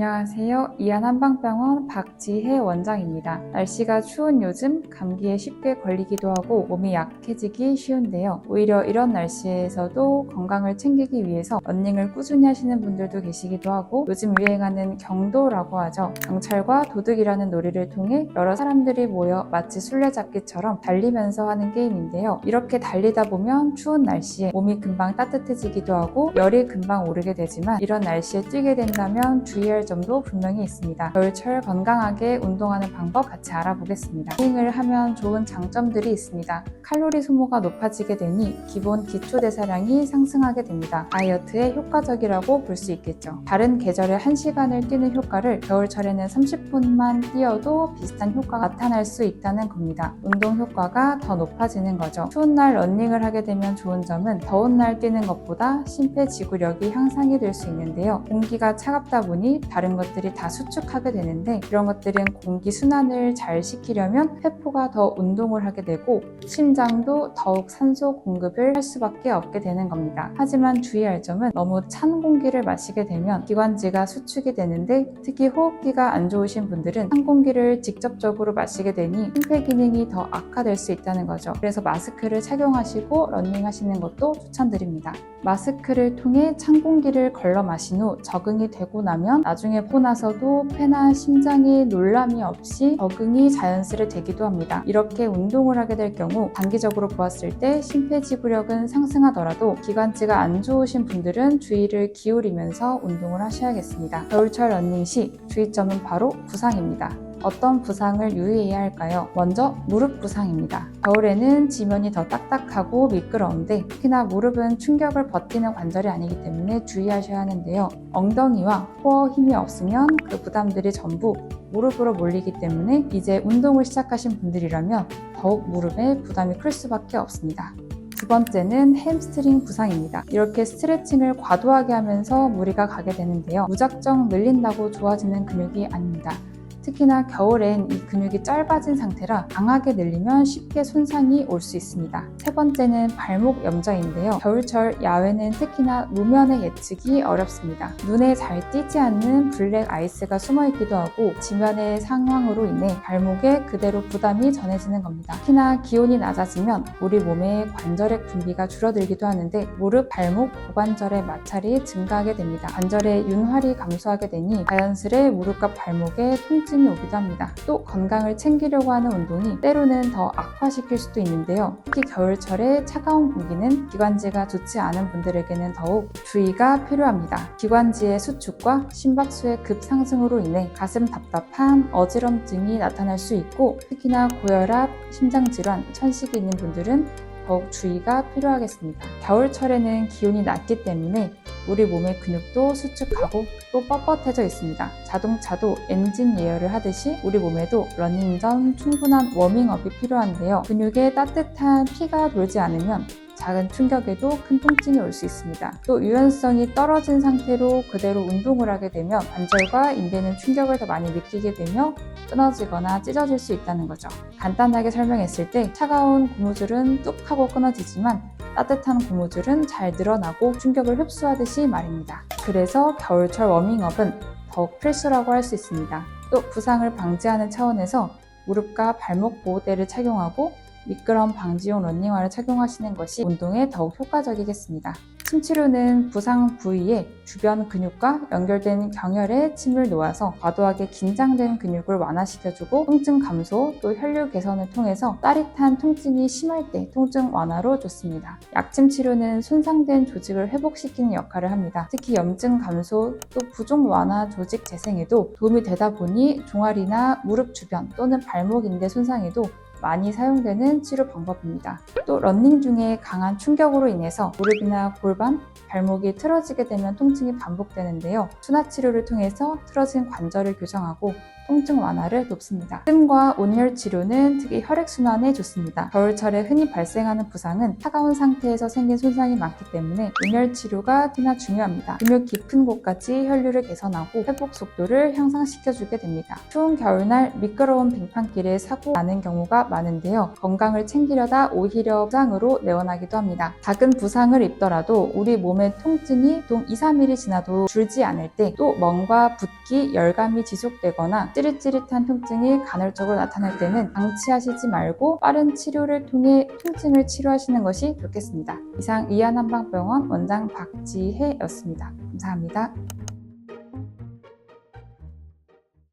안녕하세요. 이안 한방병원 박지혜 원장입니다. 날씨가 추운 요즘 감기에 쉽게 걸리기도 하고 몸이 약해지기 쉬운데요. 오히려 이런 날씨에서도 건강을 챙기기 위해서 러닝을 꾸준히 하시는 분들도 계시기도 하고 요즘 유행하는 경도라고 하죠. 경찰과 도둑이라는 놀이를 통해 여러 사람들이 모여 마치 술래잡기처럼 달리면서 하는 게임인데요. 이렇게 달리다 보면 추운 날씨에 몸이 금방 따뜻해지기도 하고 열이 금방 오르게 되지만 이런 날씨에 뛰게 된다면 주의할 점도 분명히 있습니다. 겨울철 건강하게 운동하는 방법 같이 알아보겠습니다. 러닝을 하면 좋은 장점들이 있습니다. 칼로리 소모가 높아지게 되니 기본 기초 대사량이 상승하게 됩니다. 다이어트에 효과적이라고 볼 수 있겠죠. 다른 계절에 1시간을 뛰는 효과를 겨울철에는 30분만 뛰어도 비슷한 효과가 나타날 수 있다는 겁니다. 운동 효과가 더 높아지는 거죠. 추운 날 러닝을 하게 되면 좋은 점은 더운 날 뛰는 것보다 심폐지구력이 향상이 될 수 있는데요. 공기가 차갑다 보니 다른 것들이 다 수축하게 되는데 이런 것들은 공기 순환을 잘 시키려면 회포가 더 운동을 하게 되고 심장도 더욱 산소 공급을 할 수밖에 없게 되는 겁니다. 하지만 주의할 점은 너무 찬 공기를 마시게 되면 기관지가 수축이 되는데 특히 호흡기가 안 좋으신 분들은 찬 공기를 직접적으로 마시게 되니 심폐 기능이 더 악화될 수 있다는 거죠. 그래서 마스크를 착용하시고 러닝하시는 것도 추천드립니다. 마스크를 통해 찬 공기를 걸러 마신 후 적응이 되고 나면 나중에 보고 나서도 폐나 심장에 놀람이 없이 적응이 자연스레 되기도 합니다. 이렇게 운동을 하게 될 경우 단기적으로 보았을 때 심폐지구력은 상승하더라도 기관지가 안 좋으신 분들은 주의를 기울이면서 운동을 하셔야겠습니다. 겨울철 러닝 시 주의점은 바로 부상입니다. 어떤 부상을 유의해야 할까요? 먼저 무릎 부상입니다. 겨울에는 지면이 더 딱딱하고 미끄러운데 특히나 무릎은 충격을 버티는 관절이 아니기 때문에 주의하셔야 하는데요. 엉덩이와 코어 힘이 없으면 그 부담들이 전부 무릎으로 몰리기 때문에 이제 운동을 시작하신 분들이라면 더욱 무릎에 부담이 클 수밖에 없습니다. 두 번째는 햄스트링 부상입니다. 이렇게 스트레칭을 과도하게 하면서 무리가 가게 되는데요. 무작정 늘린다고 좋아지는 근육이 아닙니다. 특히나 겨울엔 이 근육이 짧아진 상태라 강하게 늘리면 쉽게 손상이 올 수 있습니다. 세 번째는 발목 염좌인데요. 겨울철 야외는 특히나路면의 예측이 어렵습니다. 눈에 잘 띄지 않는 블랙 아이스가 숨어 있기도 하고 지면의 상황으로 인해 발목에 그대로 부담이 전해지는 겁니다. 특히나 기온이 낮아지면 우리 몸의 관절의 분비가 줄어들기도 하는데 무릎, 발목, 고관절의 마찰이 증가하게 됩니다. 관절의 윤활이 감소하게 되니 자연스레 무릎과 발목에 통증 이 오기도 합니다. 또 건강을 챙기려고 하는 운동이 때로는 더 악화시킬 수도 있는데요. 특히 겨울철에 차가운 공기는 기관지가 좋지 않은 분들에게는 더욱 주의가 필요합니다. 기관지의 수축과 심박수의 급상승으로 인해 가슴 답답한 어지럼증이 나타날 수 있고 특히나 고혈압, 심장질환, 천식이 있는 분들은 더욱 주의가 필요하겠습니다. 겨울철에는 기온이 낮기 때문에 우리 몸의 근육도 수축하고 또 뻣뻣해져 있습니다. 자동차도 엔진 예열을 하듯이 우리 몸에도 러닝 전 충분한 워밍업이 필요한데요. 근육에 따뜻한 피가 돌지 않으면 작은 충격에도 큰 통증이 올 수 있습니다. 또 유연성이 떨어진 상태로 그대로 운동을 하게 되면 관절과 인대는 충격을 더 많이 느끼게 되며 끊어지거나 찢어질 수 있다는 거죠. 간단하게 설명했을 때 차가운 고무줄은 뚝 하고 끊어지지만 따뜻한 고무줄은 잘 늘어나고 충격을 흡수하듯이 말입니다. 그래서 겨울철 워밍업은 더욱 필수라고 할 수 있습니다. 또 부상을 방지하는 차원에서 무릎과 발목 보호대를 착용하고 미끄럼 방지용 런닝화를 착용하시는 것이 운동에 더욱 효과적이겠습니다. 침 치료는 부상 부위에 주변 근육과 연결된 경혈에 침을 놓아서 과도하게 긴장된 근육을 완화시켜주고 통증 감소 또 혈류 개선을 통해서 따릿한 통증이 심할 때 통증 완화로 좋습니다. 약침 치료는 손상된 조직을 회복시키는 역할을 합니다. 특히 염증 감소 또 부종 완화 조직 재생에도 도움이 되다 보니 종아리나 무릎 주변 또는 발목 인대 손상에도 많이 사용되는 치료 방법입니다. 또 러닝 중에 강한 충격으로 인해서 무릎이나 골반, 발목이 틀어지게 되면 통증이 반복되는데요. 순화 치료를 통해서 틀어진 관절을 교정하고 통증 완화를 돕습니다. 뜸과 온열 치료는 특히 혈액순환에 좋습니다. 겨울철에 흔히 발생하는 부상은 차가운 상태에서 생긴 손상이 많기 때문에 온열 치료가 특히나 중요합니다. 근육 깊은 곳까지 혈류를 개선하고 회복 속도를 향상시켜주게 됩니다. 추운 겨울날 미끄러운 빙판길에 사고 나는 경우가 많은데요. 건강을 챙기려다 오히려 부상으로 내원하기도 합니다. 작은 부상을 입더라도 우리 몸의 통증이 보통 2, 3일이 지나도 줄지 않을 때 또 멍과 붓기, 열감이 지속되거나 찌릿찌릿한 통증이 간헐적으로 나타날 때는 방치하시지 말고 빠른 치료를 통해 통증을 치료하시는 것이 좋겠습니다. 이상 이한한방병원 원장 박지혜였습니다. 감사합니다.